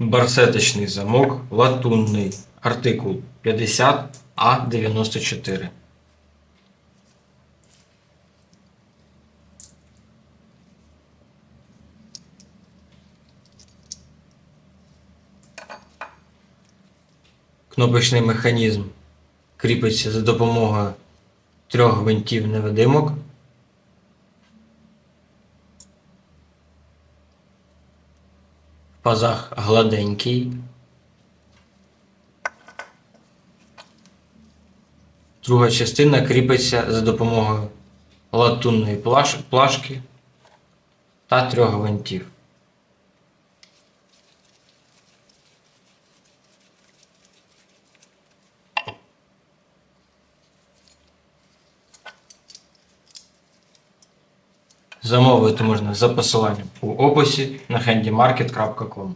Барсеточний замок латунний. Артикул 50А94. Кнопочний механізм кріпиться за допомогою трьох гвинтів невидимок. Пазах гладенький. Друга частина кріпиться за допомогою латунної плашки та трьох гвинтів. Замовити можна за посиланням у описі на handymarket.com.